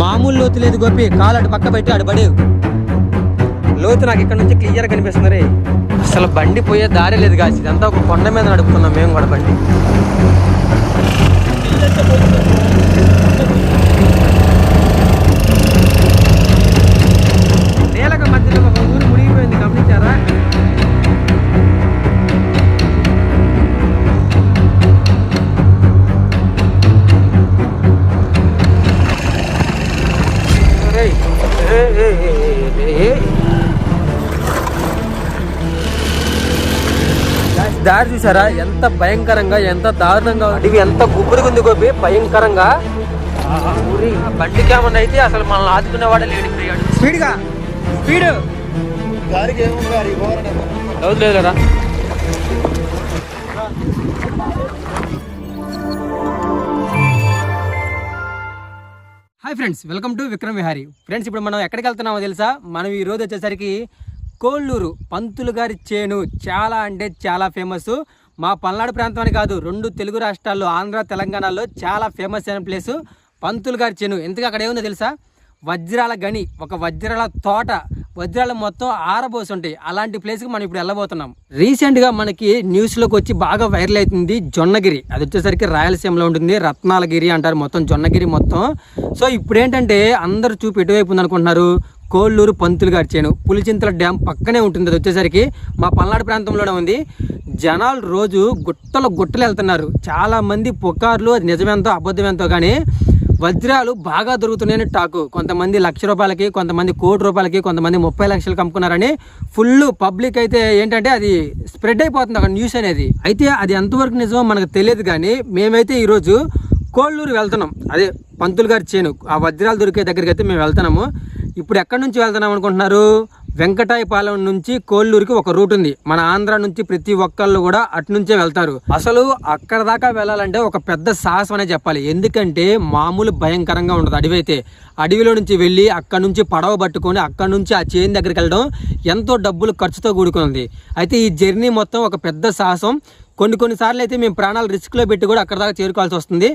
మామూలు లోతు లేదు గోపి కాలు అటు పక్క పెట్టి అటు పడేవు. లోతు నాకు ఇక్కడ నుంచి క్లియర్ కనిపిస్తుంది రే. అసలు బండి పోయే దారి లేదు కాసి ఇదంతా ఒక కొండ మీద నడుపుతున్నాం మేము కూడా బండి. దారి చూసారా? ఎంత భయంకరంగా ఎంత దారుణంగా అడవి ఎంత గుబురుగా ఉంది గోపి భయంకరంగా. ఊరి బండి కేమన్నా అయితే అసలు మనల్ని ఆదుకునేవాడే లేడు స్పీడ్గా speed. లేదులేరా hi friends welcome to Vikram Vihari. Friends ఇప్పుడు మనం ఎక్కడికి వెళ్తున్నామో తెలుసా? మనం ఈ రోజు వచ్చేసరికి కోళ్ళూరు పంతులు గారి చేను చాలా అంటే చాలా ఫేమస్. మా పల్నాడు ప్రాంతానికి కాదు రెండు తెలుగు రాష్ట్రాల్లో ఆంధ్ర తెలంగాణలో చాలా ఫేమస్ అయిన ప్లేసు పంతులు గారి చేను. ఎందుకు అక్కడ ఏముందో తెలుసా? వజ్రాల గని ఒక వజ్రాల తోట. వజ్రాలు మొత్తం ఆరబోసి ఉంటాయి అలాంటి ప్లేస్కి మనం ఇప్పుడు వెళ్ళబోతున్నాం. రీసెంట్గా మనకి న్యూస్లోకి వచ్చి బాగా వైరల్ అవుతుంది జొన్నగిరి. అది వచ్చేసరికి రాయలసీమలో ఉంటుంది రత్నాలగిరి అంటారు మొత్తం జొన్నగిరి మొత్తం. సో ఇప్పుడు ఏంటంటే అందరూ చూపు ఎటువైపు ఉంది అనుకుంటున్నారు కోళ్ళూరు పంతులు గారి చేను పులిచింతల డ్యామ్ పక్కనే ఉంటుంది. అది వచ్చేసరికి మా పల్నాడు ప్రాంతంలోనే ఉంది. జనాలు రోజు గుట్టలు గుట్టలు వెళ్తున్నారు. చాలామంది పుకార్లు అది నిజమెంతో అబద్ధమెంతో కానీ వజ్రాలు బాగా దొరుకుతున్నాయని టాకు. కొంతమంది లక్ష రూపాయలకి కొంతమంది కోటి రూపాయలకి కొంతమంది ముప్పై లక్షలకి అమ్ముకున్నారని ఫుల్ పబ్లిక్ అయితే ఏంటంటే అది స్ప్రెడ్ అయిపోతుంది అక్కడ న్యూస్ అనేది. అయితే అది ఎంతవరకు నిజమో మనకు తెలియదు కానీ మేమైతే ఈరోజు కోళ్ళూరు వెళ్తున్నాం. అదే పంతులు గారి చేను. ఆ వజ్రాలు దొరికే దగ్గరికి అయితే మేము వెళ్తున్నాము. ఇప్పుడు ఎక్కడి నుంచి వెళ్తున్నాం అనుకుంటున్నారు? వెంకటాయపాలెం నుంచి కోళ్ళూరుకి ఒక రూట్ ఉంది. మన ఆంధ్ర నుంచి ప్రతి ఒక్కళ్ళు కూడా అటు నుంచే వెళ్తారు. అసలు అక్కడ దాకా వెళ్ళాలంటే ఒక పెద్ద సాహసం అనే చెప్పాలి. ఎందుకంటే మామూలు భయంకరంగా ఉండదు అడవి అయితే అడవిలో నుంచి వెళ్ళి అక్కడ నుంచి పడవ పట్టుకొని అక్కడ నుంచి ఆ చేను దగ్గరికి వెళ్ళడం ఎంతో డబ్బులు ఖర్చుతో కూడుకుంది అయితే ఈ జర్నీ మొత్తం ఒక పెద్ద సాహసం. కొన్ని కొన్నిసార్లు అయితే మేము ప్రాణాలు రిస్క్లో పెట్టి కూడా అక్కడ దాకా చేరుకోవాల్సి వస్తుంది.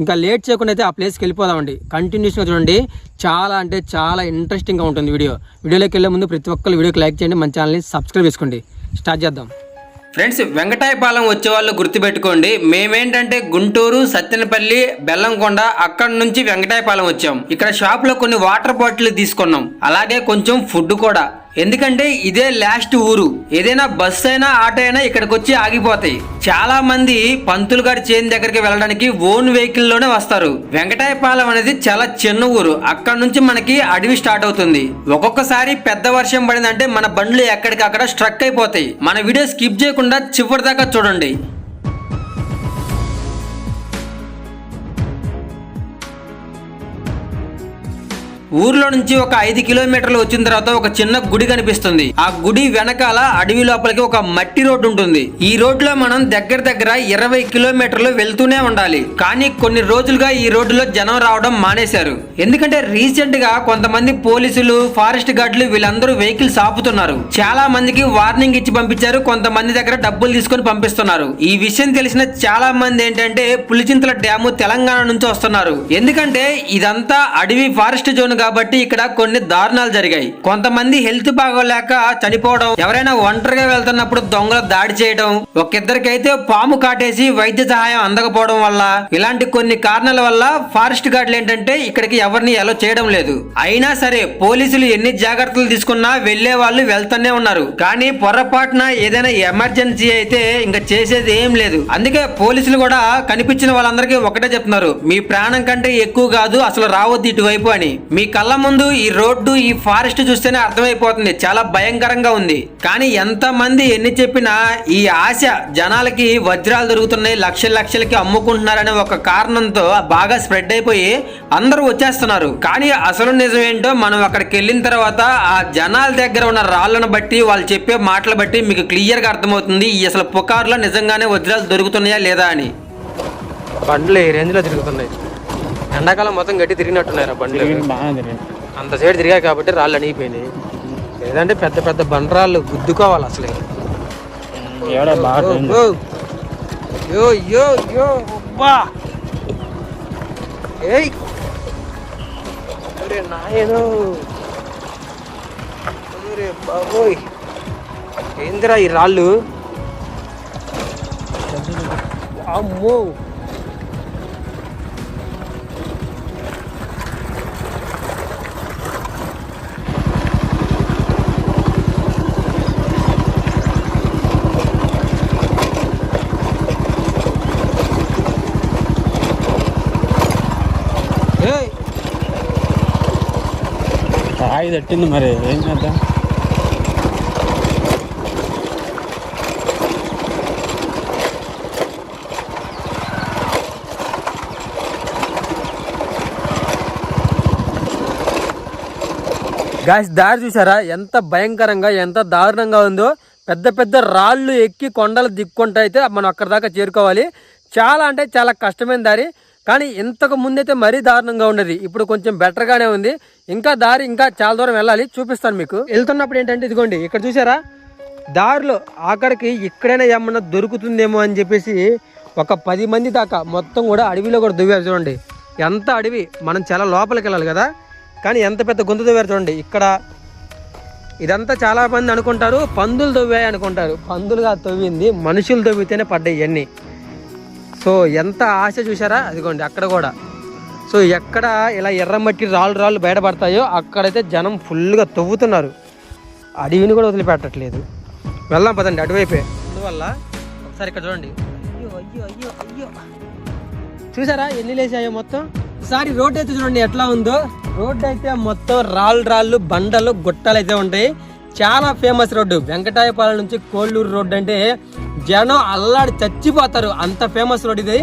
ఇంకా లేట్ చేయకుండా అయితే ఆ ప్లేస్కి వెళ్ళిపోదామండి. కంటిన్యూస్గా చూడండి. చాలా అంటే చాలా ఇంట్రెస్టింగ్గా ఉంటుంది వీడియో వీడియోలోకి వెళ్ళే ముందు ప్రతి ఒక్కరు వీడియోకి లైక్ చేయండి. మన ఛానల్ని సబ్స్క్రైబ్ చేసుకోండి. స్టార్ట్ చేద్దాం. ఫ్రెండ్స్ వెంకటాయపాలెం వచ్చే వాళ్ళు గుర్తుపెట్టుకోండి. మేమేంటంటే గుంటూరు సత్తెనపల్లి బెల్లంకొండ అక్కడ నుంచి వెంకటాయపాలెం వచ్చాం. ఇక్కడ షాప్లో కొన్ని వాటర్ బాటిల్ తీసుకున్నాం. అలాగే కొంచెం ఫుడ్ కూడా. ఎందుకంటే ఇదే లాస్ట్ ఊరు. ఏదైనా బస్సు అయినా ఆటో అయినా ఇక్కడికి వచ్చి ఆగిపోతాయి. చాలా మంది పంతులు గారి చేను దగ్గరికి వెళ్ళడానికి ఓన్ వెహికల్లోనే వస్తారు. వెంకటాయపాలెం అనేది చాలా చిన్న ఊరు. అక్కడ నుంచి మనకి అడవి స్టార్ట్ అవుతుంది. ఒక్కొక్కసారి పెద్ద వర్షం పడిందంటే మన బండ్లు ఎక్కడికక్కడ స్ట్రక్ అయిపోతాయి. మన వీడియో స్కిప్ చేయకుండా చివరి దాకా చూడండి. ఊర్లో నుంచి ఒక ఐదు కిలోమీటర్లు వచ్చిన తర్వాత ఒక చిన్న గుడి కనిపిస్తుంది. ఆ గుడి వెనకాల అడవి లోపలికి ఒక మట్టి రోడ్డు ఉంటుంది. ఈ రోడ్లో మనం దగ్గర దగ్గర ఇరవై కిలోమీటర్లు వెళ్తూనే ఉండాలి. కానీ కొన్ని రోజులుగా ఈ రోడ్డులో జనం రావడం మానేశారు. ఎందుకంటే రీసెంట్గా కొంతమంది పోలీసులు ఫారెస్ట్ గార్డులు వీళ్ళందరూ వెహికల్స్ ఆపుతున్నారు. చాలా మందికి వార్నింగ్ ఇచ్చి పంపించారు. కొంతమంది దగ్గర డబ్బులు తీసుకొని పంపిస్తున్నారు. ఈ విషయం తెలిసిన చాలా మంది ఏంటంటే పులిచింతల డ్యాము తెలంగాణ నుంచి వస్తున్నారు. ఎందుకంటే ఇదంతా అడవి ఫారెస్ట్ జోన్ కాబట్టి ఇక్కడ కొన్ని దారుణాలు జరిగాయి. కొంతమంది హెల్త్ బాగోలేక చనిపోవడం ఎవరైనా ఒంటరిగా వెళ్తున్నప్పుడు దొంగలు దాడి చేయడం ఒకిద్దరికైతే పాము కాటేసి వైద్య సహాయం అందకపోవడం వల్ల ఇలాంటి కొన్ని కారణాల వల్ల ఫారెస్ట్ గార్డులు ఏంటంటే ఇక్కడికి ఎవరిని ఎలో చేయడం లేదు. అయినా సరే పోలీసులు ఎన్ని జాగ్రత్తలు తీసుకున్నా వెళ్ళే వాళ్ళు వెళ్తూనే ఉన్నారు. కానీ పొరపాటున ఏదైనా ఎమర్జెన్సీ అయితే ఇంకా చేసేది ఏం లేదు. అందుకే పోలీసులు కూడా కనిపించిన వాళ్ళందరికీ ఒకటే చెప్తున్నారు. మీ ప్రాణం కంటే ఎక్కువ కాదు అసలు రావద్దు ఇటువైపు అని. మీ కళ్ళ ముందు ఈ రోడ్డు ఈ ఫారెస్ట్ చూస్తేనే అర్థమైపోతుంది. చాలా భయంకరంగా ఉంది. కానీ ఎంతమంది ఎన్ని చెప్పినా ఈ ఆశ జనాలకి వజ్రాలు దొరుకుతున్నాయి లక్షల లక్షలకి అమ్ముకుంటున్నారనే ఒక కారణంతో బాగా స్ప్రెడ్ అయిపోయి అందరూ వచ్చేస్తున్నారు. కానీ అసలు నిజం ఏంటో మనం అక్కడికి వెళ్ళిన తర్వాత ఆ జనాల దగ్గర ఉన్న రాళ్ళను బట్టి వాళ్ళు చెప్పే మాటలు బట్టి మీకు క్లియర్గా అర్థమవుతుంది ఈ అసలు పుకార్లో నిజంగానే వజ్రాలు దొరుకుతున్నాయా లేదా అని. బండ్లు ఏ రేంజ్లో తిరుగుతున్నాయి? ఎండాకాలం మొత్తం గట్టి తిరిగినట్టున్నారు బండ్లు. అంత సైడ్ తిరిగాయి కాబట్టి రాళ్ళు అణిగిపోయినాయి. లేదంటే పెద్ద పెద్ద బండరాళ్ళు గుద్దుకోవాలి అసలు. నాయను. బాబోయ్. ఏందిరా ఈ రాళ్ళు? అమ్మో. రాయి తట్టింది మరి ఏం చేద్దాం? గాయస్ దారి చూసారా ఎంత భయంకరంగా ఎంత దారుణంగా ఉందో. పెద్ద పెద్ద రాళ్ళు ఎక్కి కొండలు దిక్కుంటే అయితే మనం అక్కడ దాకా చేరుకోవాలి. చాలా అంటే చాలా కష్టమైన దారి. కానీ ఇంతకు ముందైతే మరీ దారుణంగా ఉన్నది. ఇప్పుడు కొంచెం బెటర్గానే ఉంది. ఇంకా దారి ఇంకా చాలా దూరం వెళ్ళాలి. చూపిస్తాను మీకు. వెళ్తున్నప్పుడు ఏంటంటే ఇదిగోండి ఇక్కడ చూసారా? దారిలో ఆఖరికి ఇక్కడైనా ఏమన్నా దొరుకుతుందేమో అని చెప్పేసి ఒక పది మంది దాకా మొత్తం కూడా అడవిలో కూడా దువ్వారు చూడండి. ఎంత అడవి? మనం చాలా లోపలికి వెళ్ళాలి కదా. కానీ ఎంత పెద్ద గుంత దువ్వారు చూడండి. ఇక్కడ ఇదంతా చాలా మంది అనుకుంటారు పందులు తవ్వాయి అనుకుంటారు. పందులుగా తవ్వింది మనుషులు తవ్వితేనే పడ్డాయి ఇవన్నీ. సో ఎంత ఆశ చూసారా అదిగోండి అక్కడ కూడా. సో ఎక్కడ ఇలా ఎర్రమట్టి రాళ్ళు రాళ్ళు బయటపడతాయో అక్కడైతే జనం ఫుల్గా తవ్వుతున్నారు. అడవిని కూడా వదిలిపెట్టట్లేదు. వెళ్దాం పదండి అటువైపే. అందువల్ల ఒకసారి ఇక్కడ చూడండి. అయ్యో అయ్యో అయ్యో అయ్యో. చూసారా ఎన్ని లేసాయో మొత్తం? ఒకసారి రోడ్ అయితే చూడండి ఎట్లా ఉందో. రోడ్ అయితే మొత్తం రాళ్ళు రాళ్ళు బండలు గుట్టలు అయితే ఉంటాయి. చాలా ఫేమస్ రోడ్డు. వెంకటాయపాలెం నుంచి కోళ్ళూరు రోడ్డు అంటే జనం అల్లాడి చచ్చిపోతారు. అంత ఫేమస్ రోడ్ ఇది.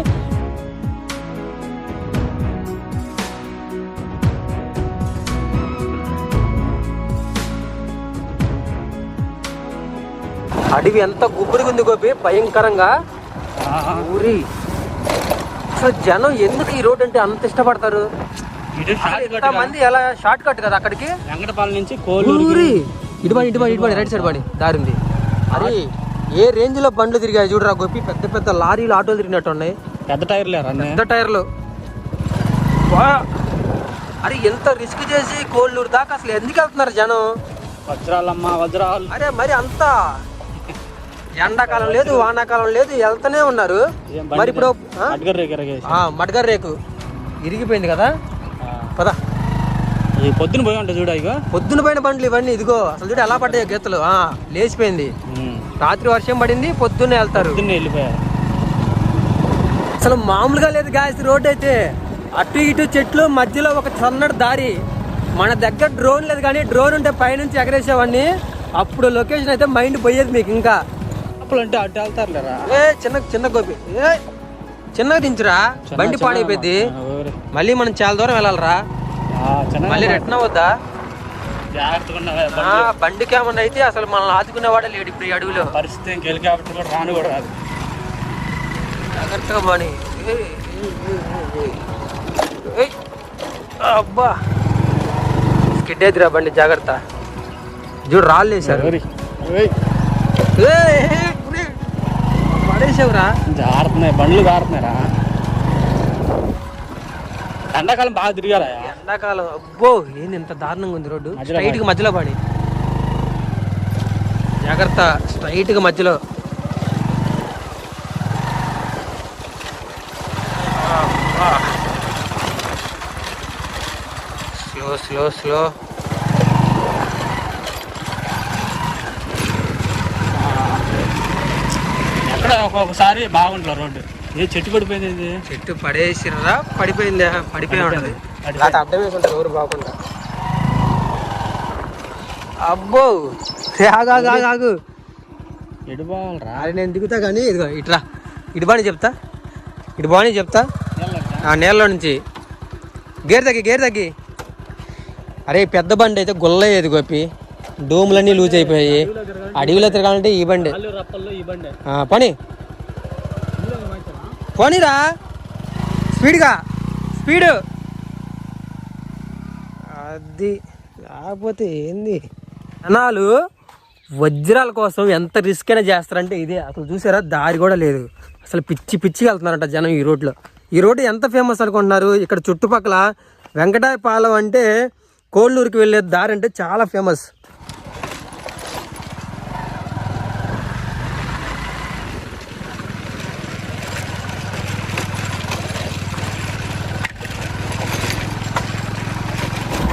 అడవి ఎంత గుబురుగా ఉంది గోపి భయంకరంగా. ఊరి. అసలు జనం ఎందుకు ఈ రోడ్ అంటే అంత ఇష్టపడతారు? మంది ఎలా షార్ట్ కట్ కదా అక్కడికి? వెంకటపాలెం నుంచి కోలూరు ఊరి ఇటుబడి ఇటుబడి ఇటుబడి రైట్ సైడ్ పడి. దారి ఉంది అరే ఏ రేంజ్లో బండ్లు తిరిగాయి చూడరా గోపి. పెద్ద పెద్ద లారీలు ఆటోలు తిరిగినట్టు ఉన్నాయి. పెద్ద టైర్లే పెద్ద టైర్లు. వా! అరే ఎంత రిస్క్ చేసి కోళ్ళూరు దాకా అసలు ఎందుకు వెళ్తున్నారు జనం? వజ్రాలమ్మ వజ్రాలు. అరే మరి అంత ఎండాకాలం లేదు వానాకాలం లేదు వెళ్తూనే ఉన్నారు. మరి ఇప్పుడు మడ్గర్ రేకు ఇరిగిపోయింది కదా? పద. పొద్దున పోయి ఉంటా చూడ ఇగో పొద్దున పైన బండ్లు ఇవన్నీ ఇదిగో అసలు చూడు ఎలా పడ్డాయి గీతలు. ఆ, లేచిపోయింది. రాత్రి వర్షం పడింది పొద్దున్నే వెళ్తారు. పొద్దున్నే వెళ్ళిపోయారు. అసలు మామూలుగా లేదు గాయస్ రోడ్ అయితే. అటు ఇటు చెట్లు మధ్యలో ఒక సన్నటి దారి. మన దగ్గర డ్రోన్ లేదు కానీ డ్రోన్ ఉంటే పైనుంచి ఎగరేసేవాడిని. అప్పుడు లొకేషన్ అయితే మైండ్ పోయేది మీకు ఇంకా. అప్పుడు అంటే అటు వెళ్తారులేరా ఏ చిన్న చిన్న గోపి. ఏ చిన్నగా దించురా. బండి పాడైపోయింది. మళ్ళీ మనం చాలా దూరం వెళ్ళాలరా. మళ్ళీ రిటర్న్ అవద్దా? జాగ్రత్తగా. బండికి ఏమన్నా అయితే అసలు మనల్ని ఆదుకునేవాడే లేడు ఇప్పుడు ఈ అడవిలో. పరిస్థితి హెలికాప్టర్ కూడా రాను కూడా రాదు. జాగ్రత్తగా బాని అబ్బా. స్కిడ్ అవుతురా బండి జాగ్రత్త. చూడు రాళ్ళు? ఓయ్. పడేసావురా. జారుతున్నాయి బండ్లు జారుతున్నాయిరా ఎండాకాలం బాగా తిరిగారా? ఎండాకాలం అబ్బో ఏంది ఇంత దారుణంగా ఉంది రోడ్డు? మధ్యలో స్ట్రైట్గా మధ్యలో పడి. జాగ్రత్త స్ట్రైట్గా మధ్యలో. స్లో స్లో స్లో ఎక్కడ ఒక్కొక్కసారి బాగుంటుంది రోడ్డు. ఏ చెట్టు పడిపోయింది చెట్టు పడేసిర్రా పడిపోయిందా? పడిపోయి ఉంటుంది. పడిపోయింది. లేకపోతే అడ్డం వేసి ఎవరు బాగుండా. అబ్బో ఆగు ఆగు ఆగు నేను దిగుతా కానీ ఇదిగో ఇట్లా ఇటు బాని చెప్తా. ఇటు బాని చెప్తా. ఆ నేలలో నుంచి. గేర్ తగ్గి గేర్ తగ్గి. అరే పెద్ద బండి అయితే గుల్లయ్యేది గోపి. డోములన్నీ లూజ్ అయిపోయాయి. అడవిలో తిరగాలంటే ఈ బండి. పని. పోనీరా. స్పీడ్గా. స్పీడ్. అది కాకపోతే ఏంది? జనాలు వజ్రాల కోసం ఎంత రిస్క్ అయినా చేస్తారంటే ఇదే. అసలు చూసారా? దారి కూడా లేదు. అసలు పిచ్చి పిచ్చిగా వెళ్తున్నారంట జనం ఈ రోడ్లో. ఈ రోడ్డు ఎంత ఫేమస్ అనుకుంటున్నారు? ఇక్కడ చుట్టుపక్కల వెంకటాయపాలెం అంటే కోళ్ళూరుకి వెళ్ళే దారి అంటే చాలా ఫేమస్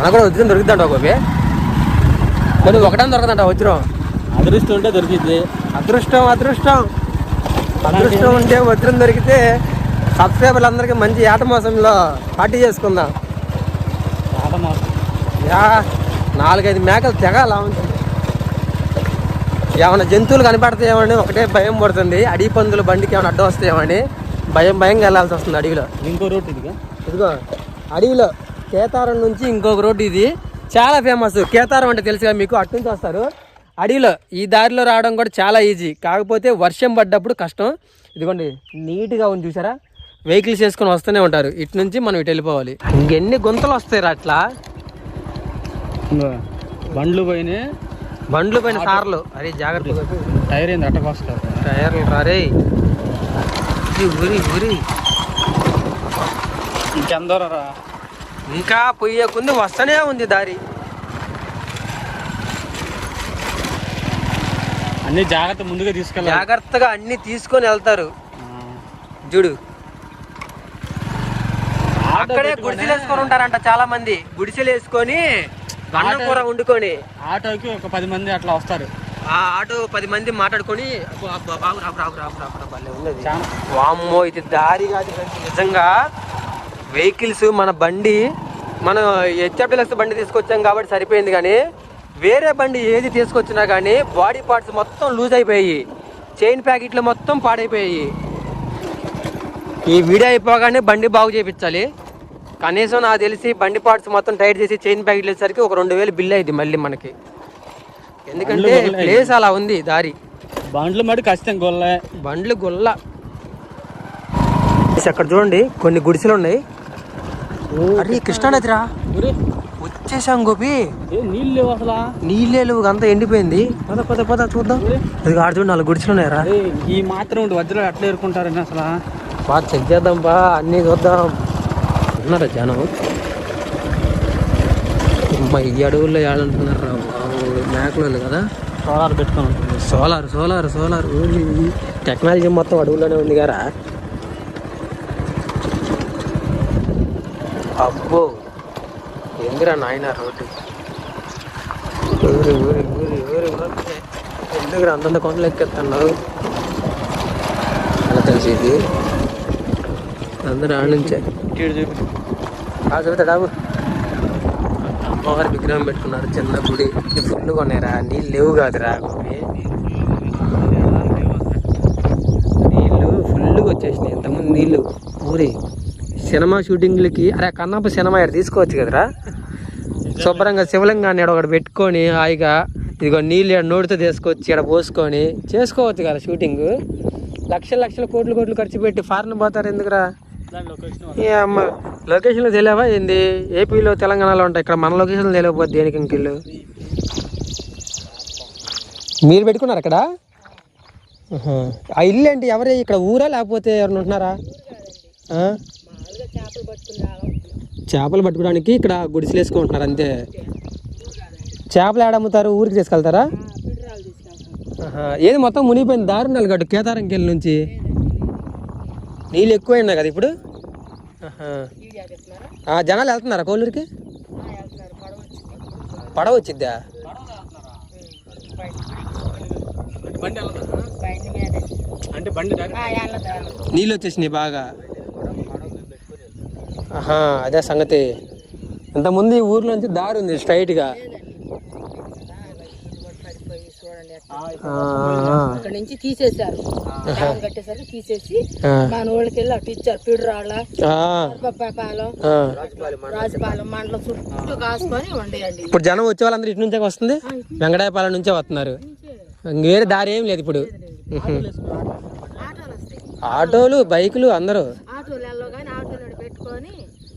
మనకు కూడా వజ్రం దొరుకుతుంట గోపి. మరి ఒకటే దొరకదంట వజ్రం అదృష్టం ఉంటే దొరికింది అదృష్టం అదృష్టం. అదృష్టం ఉంటే వజ్రం దొరికితే సబ్స్క్రైబర్లు అందరికీ మంచి ఏట మోసంలో పార్టీ చేసుకుందాం. యా నాలుగైదు మేకలు తెగాల ఉంటుంది ఏమైనా జంతువులు కనపడతాయేమని ఒకటే భయం పడుతుంది. అడవి పందులు బండికి ఏమైనా అడ్డం వస్తాయేమని భయం భయంగా వెళ్ళాల్సి వస్తుంది అడవిలో. ఇంకో రోడ్ ఇదిగా. ఇదిగో అడవిలో కేతారం నుంచి ఇంకొక రోడ్డు ఇది. చాలా ఫేమస్ కేతారం అంటే తెలుసుగా మీకు అటు నుంచి వస్తారు. అడవిలో ఈ దారిలో రావడం కూడా చాలా ఈజీ కాకపోతే వర్షం పడ్డప్పుడు కష్టం. ఇదిగోండి నీట్గా ఉంది చూసారా? వెహికల్స్ వేసుకొని వస్తూనే ఉంటారు. ఇటు నుంచి మనం ఇటు వెళ్ళిపోవాలి. ఇంకెన్ని గుంతలు వస్తాయి అట్లా? బండ్లు పోయినాయి. బండ్లు పైన కార్లు. అరే జాగ్రత్తగా టైర్ ఏంది? అట్టకొస్తారు టైర్లు రారే ఊరి ఇంకెందరరా ఇంకా పొయ్యకుంది వస్తూనే ఉంది దారి. అన్ని జాగ్రత్త ముందుగా తీసుకెళ్ళాలి. జాగ్రత్తగా అన్ని తీసుకొని వెళ్తారు. చూడు. అక్కడే గుడిసెలు వేసుకొని ఉంటారంట చాలా మంది గుడిసెలు వేసుకొని అన్నం కూర వండుకొని ఆటోకి ఒక పది మంది అట్లా వస్తారు. ఆ ఆటో పది మంది మాట్లాడుకొని రాకు రాకు రాకు రాకు రాకు, భలే ఉన్నది. వామ్మో ఇది దారి కాదు. నిజంగా వెహికల్స్ మన బండి మనం హెచ్ఎఫ్ఎల్ఎక్స్ బండి తీసుకొచ్చాం కాబట్టి సరిపోయింది కానీ వేరే బండి ఏది తీసుకొచ్చినా కానీ బాడీ పార్ట్స్ మొత్తం లూజ్ అయిపోయాయి. చైన్ ప్యాకెట్లు మొత్తం పాడైపోయాయి. ఈ వీడియో అయిపోగానే బండి బాగు చేయించాలి. కనీసం నాకు తెలిసి బండి పార్ట్స్ మొత్తం టైట్ చేసి చైన్ ప్యాకెట్లు వేసరికి ఒక రెండు వేలు బిల్ అయింది మళ్ళీ మనకి. ఎందుకంటే. ప్లేస్ అలా ఉంది దారి. బండ్లు మడి ఖచ్చితంగా గొల్లే. బండ్లు గుల్ల. అక్కడ చూడండి కొన్ని గుడిసెలు ఉన్నాయి. అరే కృష్ణానది రా ఒరే, వచ్చేసాం గోపి. ఏ నీళ్ళు లేవు అసలు నీళ్ళేలు అంతా ఎండిపోయింది. పద పద పద చూద్దాం. అది ఆడ నాలుగు గుడిసెలు ఉన్నాయరా. ఈ మాత్రం ఉండి వజ్రాలు అట్లా ఎరుకుంటారని అసలు. బా చెక్ చేద్దాం బా అన్నీ చూద్దాం. ఉన్నారా జనం? ఈ అడవుల్లో ఏడంటున్నారు? రా మేకలు కదా. సోలార్ పెట్టుకొని సోలార్ సోలార్ సోలార్. టెక్నాలజీ మొత్తం అడవుల్లోనే ఉంది కదా అబ్బో. ఎందురా నాయన రోడ్డు? ఊరి ఊరి ఊరి ఊరి ఊరి. ఎందుకు అంతంత కొండలు ఎక్కేస్తున్నారు? అలా తెలిసి ఇది. అందరూ ఆడించే ఆ చెబుతాడాబు అమ్మవారి విగ్రహం పెట్టుకున్నారు చిన్న గుడి. ఫుల్ కొన్నారా నీళ్ళు లేవు కాదురా. నీళ్ళు ఫుల్గా వచ్చేసినాయి ఎంతమంది నీళ్ళు. ఊరి. సినిమా షూటింగ్లకి అరే కన్నప్ప సినిమా ఇక్కడ తీసుకోవచ్చు కదరా? శుభ్రంగా శివలింగాన్ని ఈడ ఒకటి పెట్టుకొని హాయిగా ఇదిగో నీళ్ళు ఈడ నోటితో తీసుకొచ్చి ఇక్కడ పోసుకొని చేసుకోవచ్చు కదా షూటింగ్. లక్షల లక్షల కోట్లు కోట్లు ఖర్చు పెట్టి ఫారెన్ పోతారు ఎందుకురా? ఏ అమ్మ లొకేషన్లో తెలియవా ఏంది? ఏపీలో తెలంగాణలో ఉంటాయి ఇక్కడ మన లొకేషన్లో తెలియకపోతే దేనికి ఇంకిల్లు మీరు పెట్టుకున్నారు అక్కడ. ఆ ఇల్లు ఏంటి? ఎవరే ఇక్కడ ఊరా లేకపోతే ఎవరైనా ఉంటున్నారా? చేపలు పట్టుకోవడానికి ఇక్కడ గుడిసెలు వేసుకుంటున్నారు అంతే. చేపలు ఏడ అమ్ముతారు? ఊరికి తీసుకెళ్తారా. ఏది మొత్తం మునిగిపోయింది? దారుణాలు గట్టు కేదారంకెళ్ళి నుంచి. నీళ్ళు ఎక్కువైనా కదా ఇప్పుడు? జనాలు వెళ్తున్నారా కోళ్ళూరికి? పడవ వచ్చిద్దా? నీళ్ళు వచ్చేసినాయి బాగా. ఆహా అదే సంగతి. ఇంతకుముందు ఈ ఊర్లో నుంచి దారి ఉంది స్ట్రైట్గా. అక్కడ నుంచి తీసేశారు. కట్టేసరికి తీసేసి ఆ, మన ఊళ్ళకి వెళ్ళి అటు ఇచ్చారు పిడురాళ్ళ ఆ, పాలెం ఆ. రాజపాలెం మండలం చుట్టూ కాసుకొని వండేయండి ఇప్పుడు జనం వచ్చే వాళ్ళందరూ ఇటు నుంచే వస్తుంది? వెంకటాయపాలెం నుంచే వస్తున్నారు. వేరే దారి ఏం లేదు ఇప్పుడు. ఆటోలు బైకులు అందరూ. ఆటోలో పెట్టుకొని ఆయన వెళ్ళి ఆ చూసుకో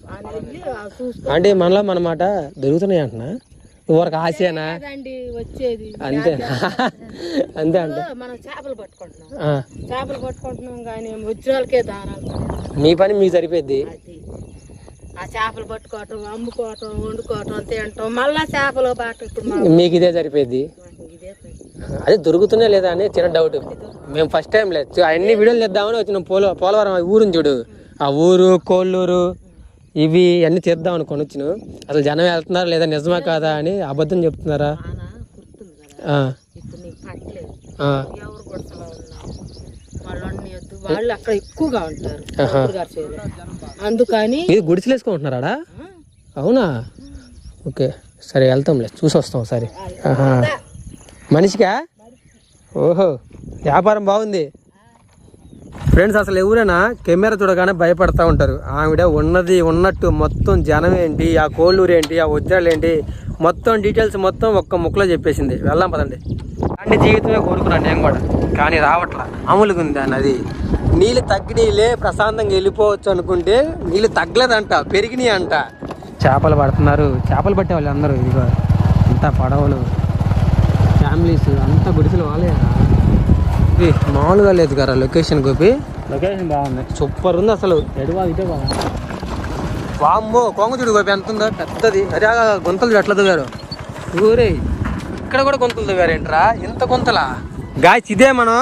అంటే మనలో మన మాట దొరుకుతున్నాయి అంటున్నా? ఊరకు ఆశేనా? వచ్చేది. అంతే. అంతే అంట. మనం చేపలు పట్టుకుంటున్నాం. చేపలు పట్టుకుంటున్నాం కానీ వజ్రాలకే దారాలు. మీ పని మీకు సరిపోద్ది. ఆ చేపలు పట్టుకోవటం అమ్ముకోవటం వండుకోవటం తినటం మళ్ళా చేపలు మా మీకు ఇదే సరిపోయింది. అదే దొరుకుతున్నాయి లేదా అని చిన్న డౌట్ మేము ఫస్ట్ టైం లేదు అన్ని వీడియోలు తెద్దామని వచ్చిన. పోల పోలవరం ఊరుని చూడు. ఆ ఊరు కోళ్ళూరు ఇవి అన్ని తీద్దాం అనుకొని వచ్చిన. అసలు జనం వెళ్తున్నారు లేదా నిజమా కాదా అని అబద్ధం చెప్తున్నారా? వాళ్ళు అక్కడ ఎక్కువగా ఉంటారు. అందుకని ఇది గుడిసెలు వేసుకుంటున్నారా అవునా? ఓకే. సరే వెళ్తాంలే. చూసి వస్తాం ఆహా. మనిషికా? ఓహో. వ్యాపారం బాగుంది. ఫ్రెండ్స్ అసలు ఎవరైనా కెమెరా చూడగానే భయపడతా ఉంటారు. ఆవిడ ఉన్నది ఉన్నట్టు మొత్తం జనం ఏంటి ఆ కోళ్ళూరు ఏంటి ఆ ఉద్యాలు ఏంటి మొత్తం డీటెయిల్స్ మొత్తం ఒక్క ముక్కలో చెప్పేసింది. వెళ్దాం పదండి. అన్ని జీవితమే కోరుకున్నాను నేను కూడా. కానీ రావట్లా. అమలుగా ఉంది అన్నది నీళ్ళు తగ్గినీళ్ళే ప్రశాంతంగా వెళ్ళిపోవచ్చు అనుకుంటే నీళ్ళు తగ్గలేదంట పెరిగినాయి అంట. చేపలు పడుతున్నారు. చేపలు పట్టే వాళ్ళు అందరూ ఇదిగో అంతా పడవలు. ఫ్యామిలీస్ అంతా గుడిసెలు వాళ్ళే మామూలుగా లేదు కదా లొకేషన్ గోపి. లొకేషన్ బాగుంది. సూపర్ ఉంది అసలు. వామ్మో కొంగ చూడు గోపి ఎంత ఉందో పెద్దది. అదే గుంతలు ఎట్లా దిగారు? ఊరే ఇక్కడ కూడా గుంతలు దిగారేంట్రా? ఇంత గుంతలా? గాయస్ ఇదే మనం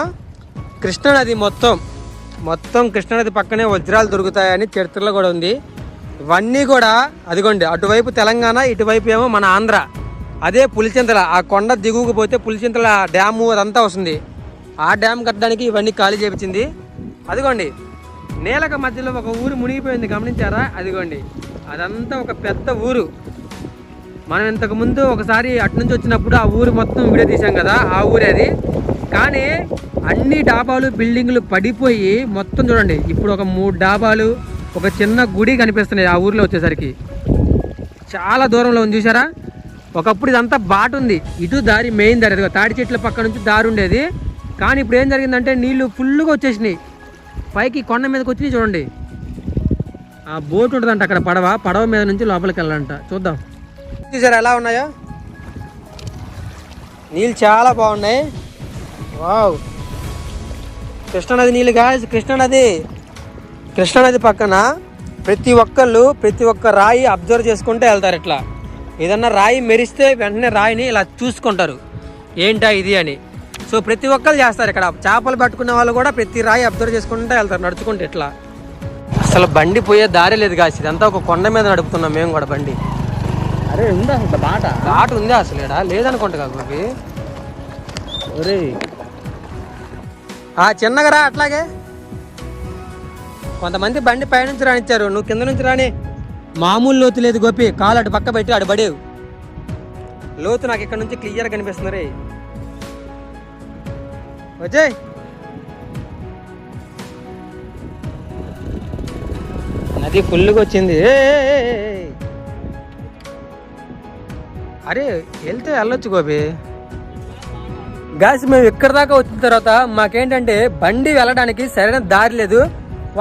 కృష్ణానది మొత్తం. మొత్తం కృష్ణానది పక్కనే వజ్రాలు దొరుకుతాయని చరిత్రలో కూడా ఉంది. ఇవన్నీ కూడా అదిగోండి అటువైపు తెలంగాణ ఇటువైపు ఏమో మన ఆంధ్ర. అదే పులిచింతల ఆ కొండ దిగువకు పోతే పులిచింతల డ్యాము అదంతా వస్తుంది. ఆ డ్యామ్ కట్టడానికి ఇవన్నీ ఖాళీ చేపించింది. అదిగోండి నేలక మధ్యలో ఒక ఊరు మునిగిపోయింది గమనించారా? అదిగోండి అదంతా ఒక పెద్ద ఊరు. మనం ఇంతకు ముందు ఒకసారి అటునుంచి వచ్చినప్పుడు ఆ ఊరు మొత్తం వీడియో తీసాం కదా ఆ ఊరే అది. కానీ అన్ని డాబాలు బిల్డింగ్లు పడిపోయి మొత్తం చూడండి ఇప్పుడు ఒక మూడు డాబాలు ఒక చిన్న గుడి కనిపిస్తున్నాయి ఆ ఊర్లో వచ్చేసరికి. చాలా దూరంలో ఉంది చూసారా ఒకప్పుడు ఇదంతా బాట ఉంది. ఇటు దారి మెయిన్ దారి తాడి చెట్ల పక్క నుంచి దారి ఉండేది. కానీ ఇప్పుడు ఏం జరిగిందంటే నీళ్ళు ఫుల్గా వచ్చేసినాయి. పైకి కొండ మీదకి వచ్చినాయి చూడండి. ఆ బోట్ ఉంటుందంట అక్కడ పడవ. పడవ మీద నుంచి లోపలికి వెళ్ళాలంట. చూద్దాం. చూసారు ఎలా ఉన్నాయో? నీళ్ళు చాలా బాగున్నాయి. వావ్. కృష్ణానది నీళ్ళు కాదు కృష్ణానది. కృష్ణానది పక్కన ప్రతి ఒక్కళ్ళు ప్రతి ఒక్క రాయి అబ్జర్వ్ చేసుకుంటే వెళ్తారు ఇట్లా. ఏదన్నా రాయి మెరిస్తే వెంటనే రాయిని ఇలా చూసుకుంటారు. ఏంటా ఇది అని. సో ప్రతి ఒక్కరు చేస్తారు ఇక్కడ. చేపలు పట్టుకునే వాళ్ళు కూడా ప్రతి రాయి అబ్జర్వ్ చేసుకుంటే వెళ్తారు నడుచుకుంటే ఇట్లా. అసలు బండి పోయే దారి లేదు కాసి ఇదంతా ఒక కొండ మీద నడుపుతున్నాం మేము కూడా బండి. అరే ఉందా అసలు బాట? ఘాటు ఉందా అసలు ఇక్కడ లేదనుకుంటా కాకపోతే ఒరే ఆ చిన్నగా రా అట్లాగే. కొంతమంది బండి పైనుంచి రానిచ్చారు. నువ్వు కింద నుంచి రాని. మామూలు లోతు లేదు గోపి. కాలు అటు పక్క పెట్టి అటు పడేవు. లోతు నాకు ఇక్కడ నుంచి క్లియర్ కనిపిస్తుంది రే. వచ్చేయ్ నది ఫుల్గా వచ్చింది. అరే వెళ్తే వెళ్ళొచ్చు గోపి. గాయస్ మేము ఇక్కడ దాకా వచ్చిన తర్వాత మాకేంటంటే బండి వెళ్ళడానికి సరైన దారి లేదు.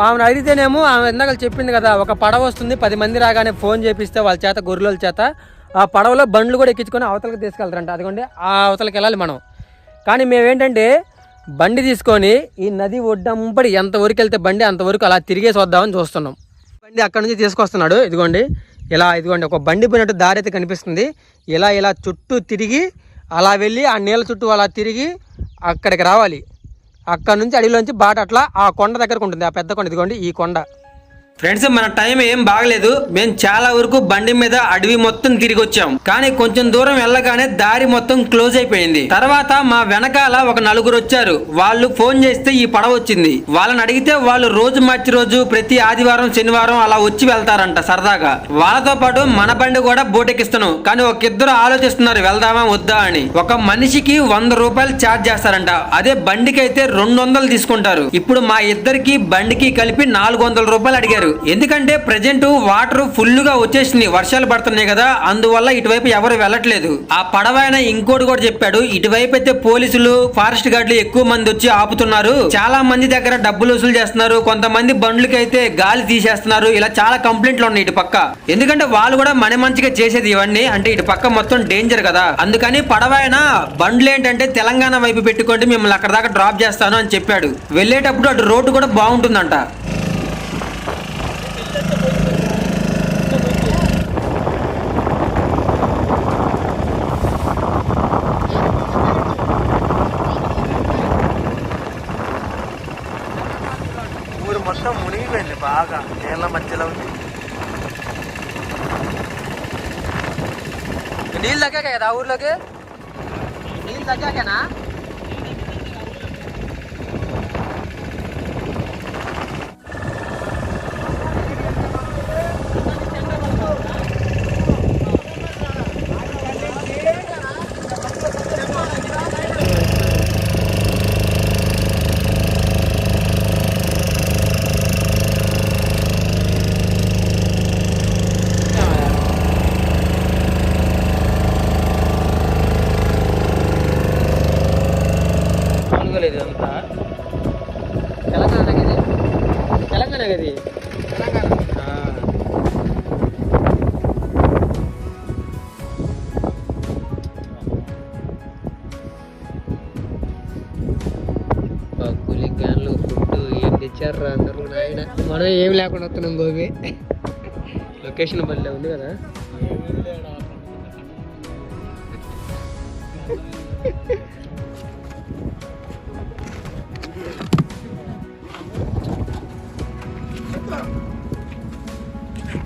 ఆమెను అడిగితేనేమో ఆమె ఇందాక చెప్పింది కదా ఒక పడవ వస్తుంది పది మంది రాగానే ఫోన్ చేపిస్తే వాళ్ళ చేత గొర్రెల చేత. ఆ పడవలో బండ్లు కూడా ఎక్కించుకొని అవతలకి తీసుకెళ్తారంట. అదిగోండి ఆ అవతలకి వెళ్ళాలి మనం. కానీ మేమేంటంటే బండి తీసుకొని ఈ నది ఒడ్డంపడి ఎంతవరకు వెళ్తే బండి అంతవరకు అలా తిరిగేసి వద్దామని చూస్తున్నాం. బండి అక్కడ నుంచి తీసుకొస్తున్నాడు. ఇదిగోండి ఇలా ఇదిగోండి ఒక బండి పోయినట్టు దారి అయితే కనిపిస్తుంది. ఇలా ఇలా చుట్టూ తిరిగి అలా వెళ్ళి ఆ నీళ్ళ చుట్టూ అలా తిరిగి అక్కడికి రావాలి. అక్కడ నుంచి అడవిలోంచి బాట అట్లా ఆ కొండ దగ్గరకు ఉంటుంది. ఆ పెద్ద కొండ ఇదిగోండి ఈ కొండ. ఫ్రెండ్స్ మన టైం ఏం బాగలేదు. మేము చాలా వరకు బండి మీద అడవి మొత్తం తిరిగి వచ్చాం. కానీ కొంచెం దూరం వెళ్ళగానే దారి మొత్తం క్లోజ్ అయిపోయింది. తర్వాత మా వెనకాల ఒక నలుగురు వచ్చారు. వాళ్ళు ఫోన్ చేస్తే ఈ పడవ వచ్చింది. వాళ్ళని అడిగితే వాళ్ళు రోజు మార్చి రోజు ప్రతి ఆదివారం శనివారం అలా వచ్చి వెళ్తారంట సరదాగా. వాళ్ళతో పాటు మన బండి కూడా బోటెక్కిస్తున్నాం. కానీ ఒక ఇద్దరు ఆలోచిస్తున్నారు వెళ్దామా వద్దా అని. ఒక మనిషికి వంద రూపాయలు ఛార్జ్ చేస్తారంట. అదే బండికి అయితే రెండు వందలు తీసుకుంటారు. ఇప్పుడు మా ఇద్దరికి బండికి కలిపి నాలుగు వందల రూపాయలు అడిగారు. ఎందుకంటే ప్రజెంట్ వాటర్ ఫుల్గా వచ్చేసింది. వర్షాలు పడుతున్నాయి కదా అందువల్ల ఇటువైపు ఎవరు వెళ్ళట్లేదు. ఆ పడవ ఆయన ఇంకోటి కూడా చెప్పాడు. ఇటువైపు అయితే పోలీసులు ఫారెస్ట్ గార్డులు ఎక్కువ మంది వచ్చి ఆపుతున్నారు. చాలా మంది దగ్గర డబ్బులు వసూలు చేస్తున్నారు. కొంతమంది బండ్లకి అయితే గాలి తీసేస్తున్నారు. ఇలా చాలా కంప్లైంట్లు ఉన్నాయి ఇటు పక్క. ఎందుకంటే వాళ్ళు కూడా మన మంచిగా చేసేది ఇవన్నీ. అంటే ఇటు పక్క మొత్తం డేంజర్ కదా. అందుకని పడవైన బండ్లు ఏంటంటే తెలంగాణ వైపు పెట్టుకోండి మిమ్మల్ని అక్కడ దాకా డ్రాప్ చేస్తాను అని చెప్పాడు. వెళ్ళేటప్పుడు అటు రోడ్డు కూడా బాగుంటుందంట బాగా నీళ్ళ మధ్యలో ఉంది నీళ్ళు తగ్గాక కదా ఊర్లోకి? నీళ్ళు తగ్గాకేనా? లేకుండా వస్తున్నాం గోబీ లొకేషన్ బల్లే ఉంది కదా?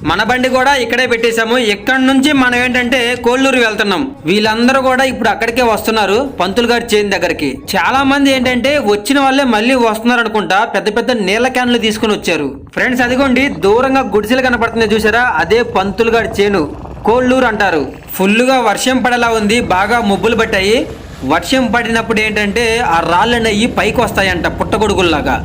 మన బండి కూడా ఇక్కడే పెట్టేశాము. ఇక్కడ నుంచి మనం ఏంటంటే కోళ్ళూరు వెళ్తున్నాం. వీళ్ళందరూ కూడా ఇప్పుడు అక్కడికే వస్తున్నారు పంతులు గారి చేతి దగ్గరికి. చాలా మంది ఏంటంటే వచ్చిన వాళ్ళే మళ్ళీ వస్తున్నారు అనుకుంటా పెద్ద పెద్ద నీళ్ళ క్యాన్లు తీసుకుని వచ్చారు. ఫ్రెండ్స్ అదిగోండి దూరంగా గుడిసెలు కనపడుతుంది చూసారా అదే పంతులు గారి చేను. కోళ్ళూరు అంటారు. ఫుల్లుగా వర్షం పడేలా ఉంది బాగా ముబ్బులు పట్టాయి. వర్షం పడినప్పుడు ఏంటంటే ఆ రాళ్ళనయ్యి పైకి వస్తాయంట పుట్టగొడుగుల్లాగా.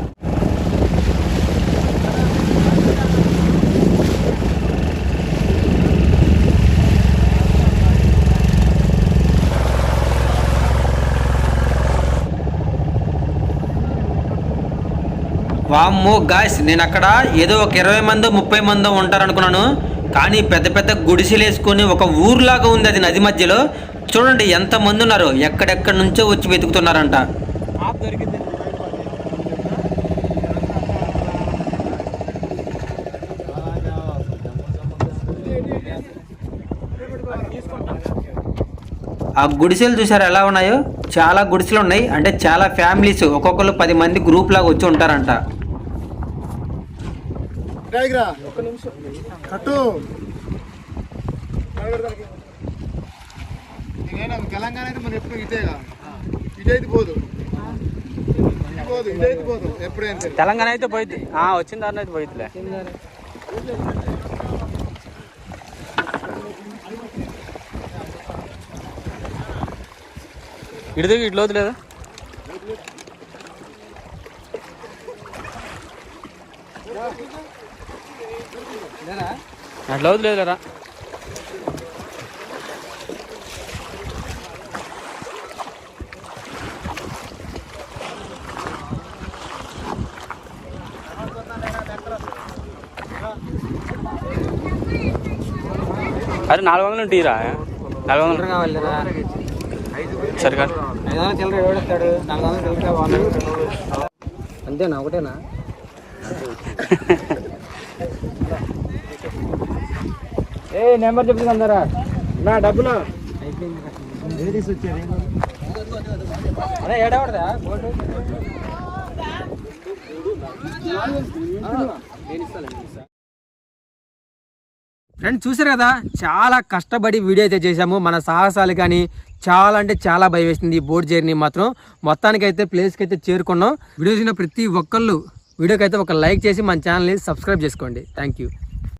వామ్మో గాయస్ నేను అక్కడ ఏదో ఒక ఇరవై మందో ముప్పై మందో ఉంటారు అనుకున్నాను కానీ పెద్ద పెద్ద గుడిసెలు వేసుకొని ఒక ఊర్లాగా ఉంది అది నది మధ్యలో. చూడండి ఎంత మంది ఉన్నారు. ఎక్కడెక్కడి నుంచో వచ్చి వెతుకుతున్నారంట. ఆ గుడిసెలు చూసారు ఎలా ఉన్నాయో? చాలా గుడిసెలు ఉన్నాయి. అంటే చాలా ఫ్యామిలీస్ ఒక్కొక్కరు పది మంది గ్రూప్ లాగా వచ్చి ఉంటారంట. కట్టు. నేనైనా తెలంగాణ అయితే మనం ఎప్పుడు ఇదేగా? ఇదైతే పోదు. ఇది పోదు ఇదైతే పోదు. తెలంగాణ అయితే పోయింది వచ్చిన దారిలో అయితే పోయిద్దిలే. ఇటు దిగు ఇట్లా లేదా అట్లా వద్దు లేదులేరా అరే నాలుగు వందలు ఉంటాయిరా నాలుగు వందలు. కావాలిరా. సరిగా వందలు అంతేనా? ఒకటేనా? ఏ నెంబర్ చెప్తుంది అందరా. నా డబ్బులు. అదే ఏడవడదా? ఫ్రెండ్స్ చూసారు కదా? చాలా కష్టపడి వీడియో అయితే చేసాము మన సాహసాలు కానీ చాలా అంటే చాలా భయం వేసింది ఈ బోట్ జర్నీ మాత్రం. మొత్తానికి అయితే ప్లేస్కి అయితే చేరుకున్నాం. వీడియో చూసిన ప్రతి ఒక్కళ్ళు వీడియోకి అయితే ఒక లైక్ చేసి మన ఛానల్ని సబ్స్క్రైబ్ చేసుకోండి. Thank you